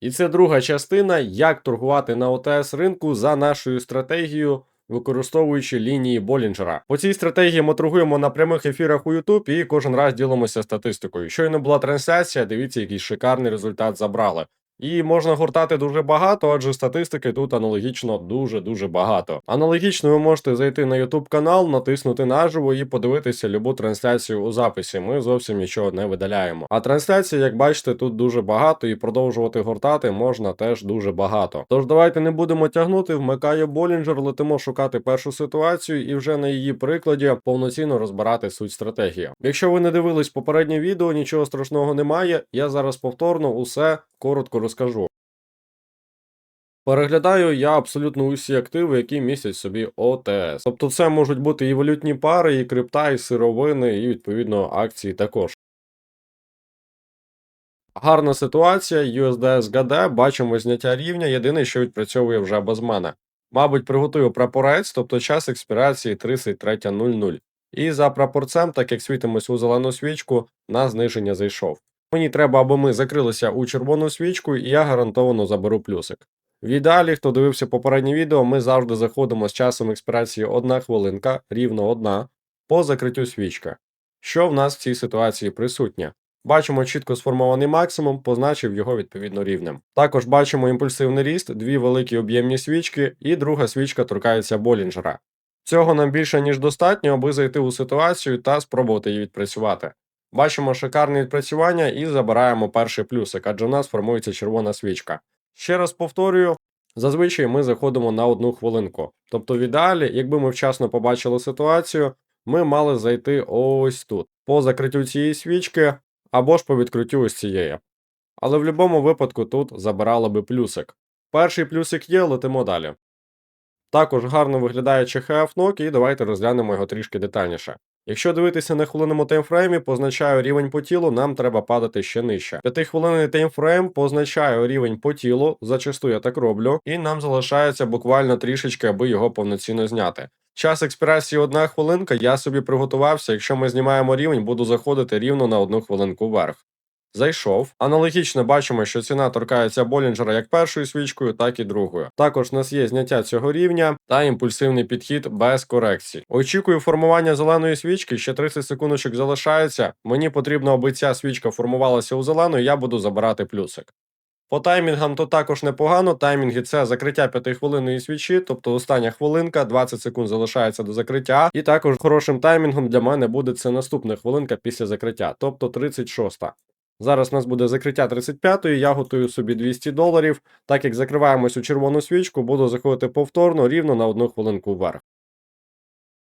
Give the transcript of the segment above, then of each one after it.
І це друга частина, як торгувати на ОТС ринку за нашою стратегією, використовуючи лінії Болінджера. По цій стратегії ми торгуємо на прямих ефірах у YouTube і кожен раз ділимося статистикою. Щойно була трансляція, дивіться, який шикарний результат забрали. І можна гуртати дуже багато, адже статистики тут аналогічно дуже-дуже багато. Аналогічно ви можете зайти на YouTube канал, натиснути наживо і подивитися любу трансляцію у записі. Ми зовсім нічого не видаляємо. А трансляцій, як бачите, тут дуже багато, і продовжувати гуртати можна теж дуже багато. Тож давайте не будемо тягнути, вмикає Болінджер, летимо шукати першу ситуацію і вже на її прикладі повноцінно розбирати суть стратегії. Якщо ви не дивились попереднє відео, нічого страшного немає. Я зараз повторно усе коротко розкажу. Переглядаю я абсолютно усі активи, які містять собі ОТС. Тобто це можуть бути і валютні пари, і крипта, і сировини, і відповідно акції також. Гарна ситуація, USDS GD, бачимо зняття рівня, єдине, що відпрацьовує вже без мене. Мабуть, приготую прапорець, тобто час експірації 33.00. І за прапорцем, так як світимось у зелену свічку, на зниження зайшов. Мені треба, аби ми закрилися у червону свічку, і я гарантовано заберу плюсик. В ідеалі, хто дивився попереднє відео, ми завжди заходимо з часом експірації 1 хвилинка, рівно 1, по закриттю свічки. Що в нас в цій ситуації присутнє? Бачимо чітко сформований максимум, позначив його відповідно рівнем. Також бачимо імпульсивний ріст, дві великі об'ємні свічки, і друга свічка торкається Болінджера. Цього нам більше ніж достатньо, аби зайти у ситуацію та спробувати її відпрацювати. Бачимо шикарне відпрацювання і забираємо перший плюсик, адже у нас формується червона свічка. Ще раз повторюю, зазвичай ми заходимо на одну хвилинку. Тобто, в ідеалі, якби ми вчасно побачили ситуацію, ми мали зайти ось тут, по закриттю цієї свічки або ж по відкриттю ось цієї. Але в будь-якому випадку тут забирали би плюсик. Перший плюсик є, летимо далі. Також гарно виглядає ЧХФ нок, і давайте розглянемо його трішки детальніше. Якщо дивитися на хвилинному таймфреймі, позначаю рівень по тілу, нам треба падати ще нижче. П'ятихвилинний таймфрейм позначаю рівень по тілу, зачасту я так роблю, і нам залишається буквально трішечки, аби його повноцінно зняти. Час експірації одна хвилинка, я собі приготувався. Якщо ми знімаємо рівень, буду заходити рівно на одну хвилинку вверх. Зайшов. Аналогічно бачимо, що ціна торкається Болінджера як першою свічкою, так і другою. Також у нас є зняття цього рівня та імпульсивний підхід без корекцій. Очікую формування зеленої свічки, ще 30 секундочок залишається. Мені потрібно, аби ця свічка формувалася у зелену, я буду забирати плюсик. По таймінгам то також непогано. Таймінги це закриття 5-хвилинної свічі, тобто остання хвилинка, 20 секунд залишається до закриття. І також хорошим таймінгом для мене буде це наступна хвилинка після закриття, тобто 36. Зараз у нас буде закриття 35-ї, я готую собі 200 доларів. Так як закриваємось у червону свічку, буду заходити повторно рівно на одну хвилинку вверх.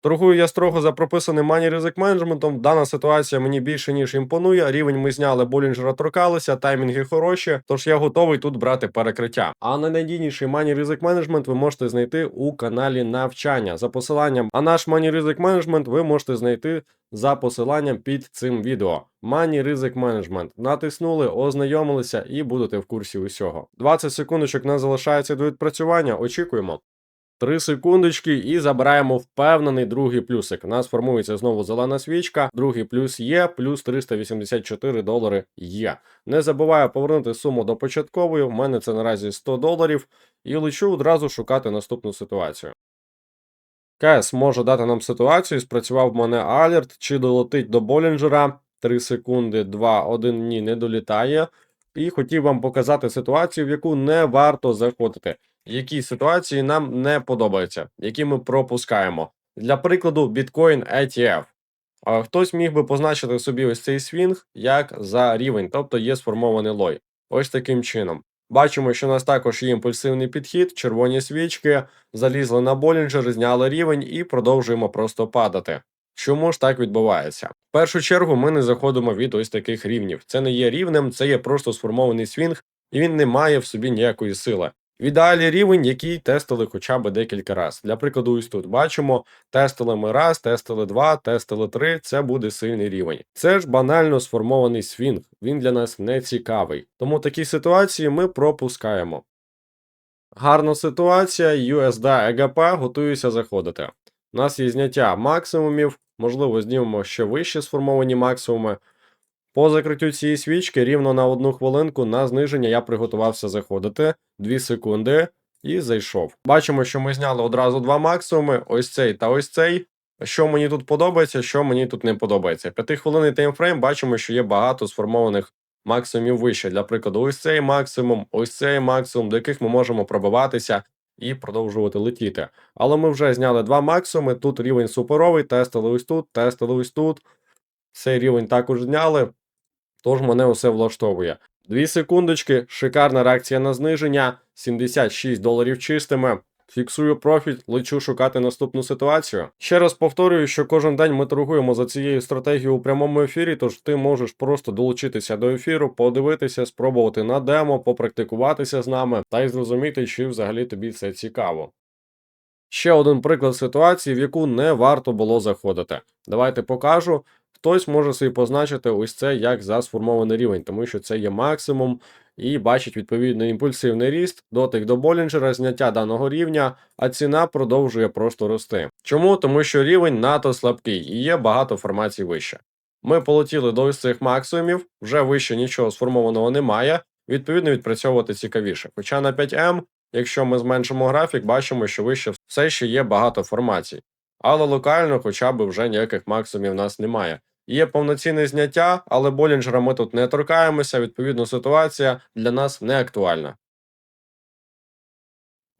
Торгую я строго за прописаним мані ризик менеджментом. Дана ситуація мені більше ніж імпонує. Рівень ми зняли, болінджера торкалися, таймінги хороші, тож я готовий тут брати перекриття. А найнадійніший мані ризик менеджмент ви можете знайти у каналі навчання за посиланням. А наш мані ризик менеджмент ви можете знайти за посиланням під цим відео. Мані ризик менеджмент. Натиснули, ознайомилися і будете в курсі усього. 20 секундочок нас залишається до відпрацювання. Очікуємо. 3 секундочки і забираємо впевнений другий плюсик. У нас формується знову зелена свічка. Другий плюс є, плюс 384 долари є. Не забуваю повернути суму до початкової. У мене це наразі 100 доларів. І лечу одразу шукати наступну ситуацію. КС може дати нам ситуацію. Спрацював в мене алерт, чи долетить до Болінджера. 3 секунди, 2, 1 ні, не долітає. І хотів вам показати ситуацію, в яку не варто заходити які ситуації нам не подобаються, які ми пропускаємо. Для прикладу, Bitcoin ETF. Хтось міг би позначити собі ось цей свінг як за рівень, тобто є сформований лой. Ось таким чином. Бачимо, що у нас також є імпульсивний підхід, червоні свічки, залізли на Болінджер, зняли рівень і продовжуємо просто падати. Чому ж так відбувається? В першу чергу ми не заходимо від ось таких рівнів. Це не є рівнем, це є просто сформований свінг, і він не має в собі ніякої сили. В ідеалі рівень, який тестили хоча б декілька разів. Для прикладу, ось тут бачимо, тестили ми раз, тестили два, тестили три, це буде сильний рівень. Це ж банально сформований свінг, він для нас не цікавий. Тому такі ситуації ми пропускаємо. Гарна ситуація, USD EGP, готуюся заходити. У нас є зняття максимумів, можливо, знімемо ще вище сформовані максимуми. По закриттю цієї свічки рівно на одну хвилинку на зниження я приготувався заходити 2 секунди і зайшов. Бачимо, що ми зняли одразу два максимуми: ось цей та ось цей. Що мені тут подобається, що мені тут не подобається. П'ятихвилинний таймфрейм бачимо, що є багато сформованих максимумів вище. Для прикладу, ось цей максимум, ось цей максимум, до яких ми можемо пробиватися і продовжувати летіти. Але ми вже зняли два максимуми. Тут рівень суперовий, тестили ось тут, тестили ось тут. Цей рівень також зняли. Тож мене усе влаштовує. Дві секундочки, шикарна реакція на зниження, 76 доларів чистими. Фіксую профіт, лечу шукати наступну ситуацію. Ще раз повторюю, що кожен день ми торгуємо за цією стратегією у прямому ефірі, тож ти можеш просто долучитися до ефіру, подивитися, спробувати на демо, попрактикуватися з нами та й зрозуміти, чи взагалі тобі це цікаво. Ще один приклад ситуації, в яку не варто було заходити. Давайте покажу. Хтось може собі позначити ось це як за сформований рівень, тому що це є максимум, і бачить відповідний імпульсивний ріст, дотик до Болінджера, зняття даного рівня, а ціна продовжує просто рости. Чому? Тому що рівень НАТО слабкий і є багато формацій вище. Ми полетіли до ось цих максимумів, вже вище нічого сформованого немає, відповідно відпрацьовувати цікавіше. Хоча на 5М, якщо ми зменшимо графік, бачимо, що вище все ще є багато формацій. Але локально хоча б вже ніяких максимумів в нас немає. Є повноцінне зняття, але Болінджера ми тут не торкаємося, відповідно, ситуація для нас не актуальна.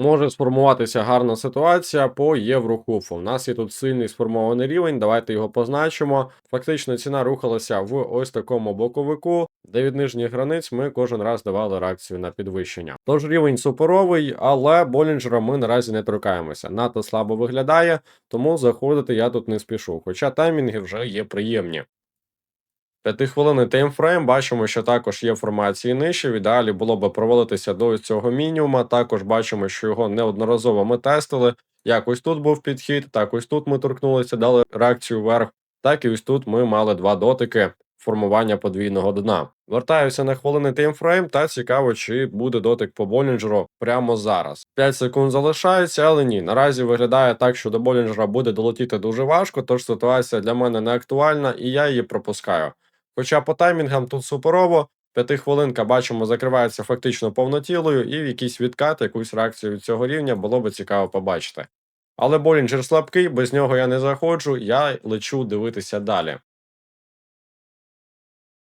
Може сформуватися гарна ситуація по єврокуфу. У нас є тут сильний сформований рівень, давайте його позначимо. Фактично ціна рухалася в ось такому боковику, де від нижніх границь ми кожен раз давали реакцію на підвищення. Тож рівень суперовий, але Болінджера ми наразі не торкаємося. Надто слабо виглядає, тому заходити я тут не спішу. Хоча таймінги вже є приємні. П'ятихвилинний таймфрейм бачимо, що також є формації нижче. В ідеалі було б провалитися до цього мінімума. Також бачимо, що його неодноразово ми тестили. Як ось тут був підхід, так ось тут ми торкнулися, дали реакцію вверх, так і ось тут ми мали два дотики формування подвійного дна. Вертаюся на хвилинний таймфрейм та цікаво, чи буде дотик по Болінджеру прямо зараз. 5 секунд залишається, але ні. Наразі виглядає так, що до Болінджера буде долетіти дуже важко, тож ситуація для мене не актуальна і я її пропускаю. Хоча по таймінгам тут суперово, п'ятихвилинка бачимо, закривається фактично повнотілою, і в якийсь відкат, якусь реакцію цього рівня було би цікаво побачити. Але Болінджер слабкий, без нього я не заходжу, я лечу дивитися далі.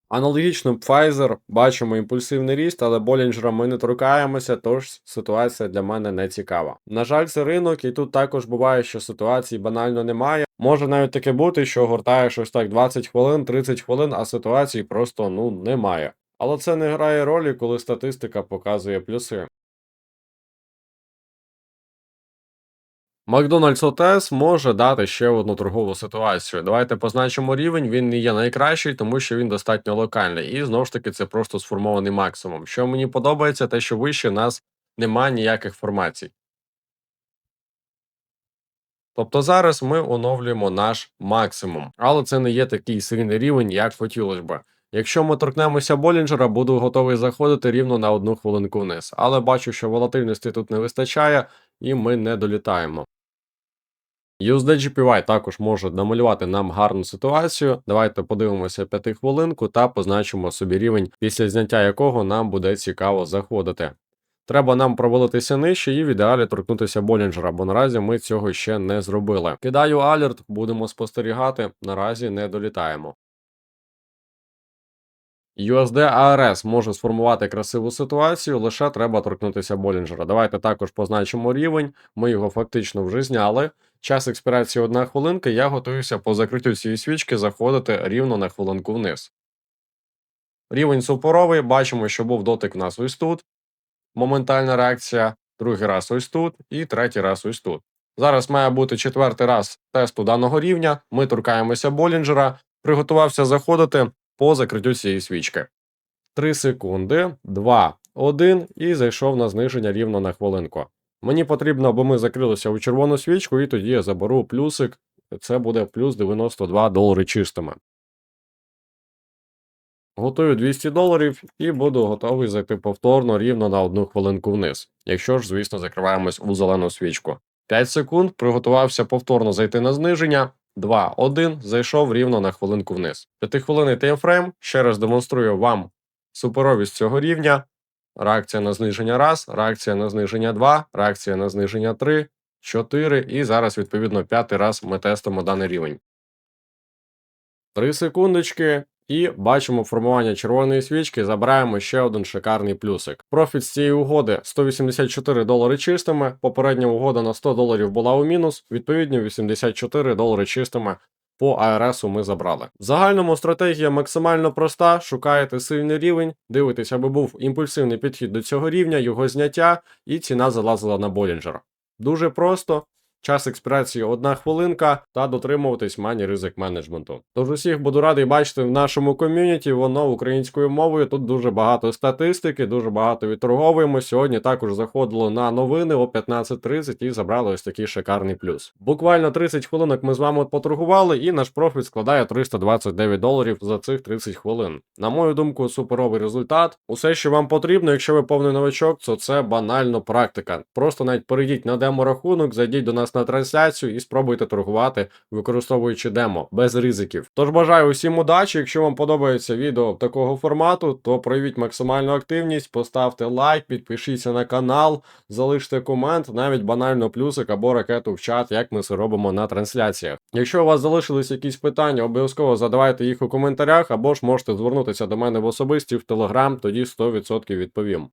Аналогічно Pfizer, бачимо імпульсивний ріст, але Болінджера ми не торкаємося, тож ситуація для мене не цікава. На жаль, це ринок, і тут також буває, що ситуації банально немає. Може навіть таке бути, що гортаєш ось так 20 хвилин, 30 хвилин, а ситуації просто ну немає. Але це не грає ролі, коли статистика показує плюси. Макдональдс ОТС може дати ще одну торгову ситуацію. Давайте позначимо рівень. Він не є найкращий, тому що він достатньо локальний. І знову ж таки, це просто сформований максимум. Що мені подобається, те, що вище нас немає ніяких формацій. Тобто зараз ми оновлюємо наш максимум, але це не є такий сильний рівень, як хотілося б. Якщо ми торкнемося Болінджера, буду готовий заходити рівно на одну хвилинку вниз. Але бачу, що волатильності тут не вистачає, і ми не долітаємо. USD також може намалювати нам гарну ситуацію. Давайте подивимося п'ятихвилинку та позначимо собі рівень, після зняття якого нам буде цікаво заходити. Треба нам провалитися нижче і в ідеалі торкнутися Болінджера, бо наразі ми цього ще не зробили. Кидаю алерт, будемо спостерігати, наразі не долітаємо. USD ARS може сформувати красиву ситуацію, лише треба торкнутися Болінджера. Давайте також позначимо рівень, ми його фактично вже зняли. Час експірації одна хвилинка, я готуюся по закриттю цієї свічки заходити рівно на хвилинку вниз. Рівень супоровий, бачимо, що був дотик в нас ось тут. Моментальна реакція, другий раз ось тут і третій раз ось тут. Зараз має бути четвертий раз тесту даного рівня. Ми торкаємося Болінджера, приготувався заходити по закриттю цієї свічки. 3 секунди, 2, 1 і зайшов на зниження рівно на хвилинку. Мені потрібно, аби ми закрилися у червону свічку, і тоді я заберу плюсик. Це буде плюс 92 долари чистими. Готую 200 доларів і буду готовий зайти повторно рівно на одну хвилинку вниз. Якщо ж, звісно, закриваємось у зелену свічку. 5 секунд, приготувався повторно зайти на зниження. 2, 1, зайшов рівно на хвилинку вниз. П'ятихвилинний таймфрейм ще раз демонструю вам суперовість цього рівня. Реакція на зниження раз, реакція на зниження 2, реакція на зниження 3, 4 і зараз, відповідно, п'ятий раз ми тестимо даний рівень. 3 секундочки. І бачимо формування червоної свічки, забираємо ще один шикарний плюсик. Профіт з цієї угоди 184 долари чистими. Попередня угода на 100 доларів була у мінус, відповідно 84 долари чистими по АРСу ми забрали. В загальному стратегія максимально проста: шукаєте сильний рівень, дивитесь, аби був імпульсивний підхід до цього рівня, його зняття, і ціна залазила на Болінджер. Дуже просто. Час експірації одна хвилинка та дотримуватись мані ризик менеджменту. Тож усіх буду радий бачити в нашому ком'юніті, воно українською мовою. Тут дуже багато статистики, дуже багато відторговуємо. Сьогодні також заходило на новини о 15.30 і забрали ось такий шикарний плюс. Буквально 30 хвилинок ми з вами поторгували, і наш профіт складає 329 доларів за цих 30 хвилин. На мою думку, суперовий результат. Усе, що вам потрібно, якщо ви повний новачок, то це банально практика. Просто навіть перейдіть на демо-рахунок, зайдіть до нас на трансляцію і спробуйте торгувати, використовуючи демо без ризиків. Тож бажаю усім удачі. Якщо вам подобається відео такого формату, то проявіть максимальну активність, поставте лайк, підпишіться на канал, залиште комент, навіть банально плюсик або ракету в чат, як ми це робимо на трансляціях. Якщо у вас залишились якісь питання, обов'язково задавайте їх у коментарях, або ж можете звернутися до мене в особисті в Телеграм, тоді 100% відповім.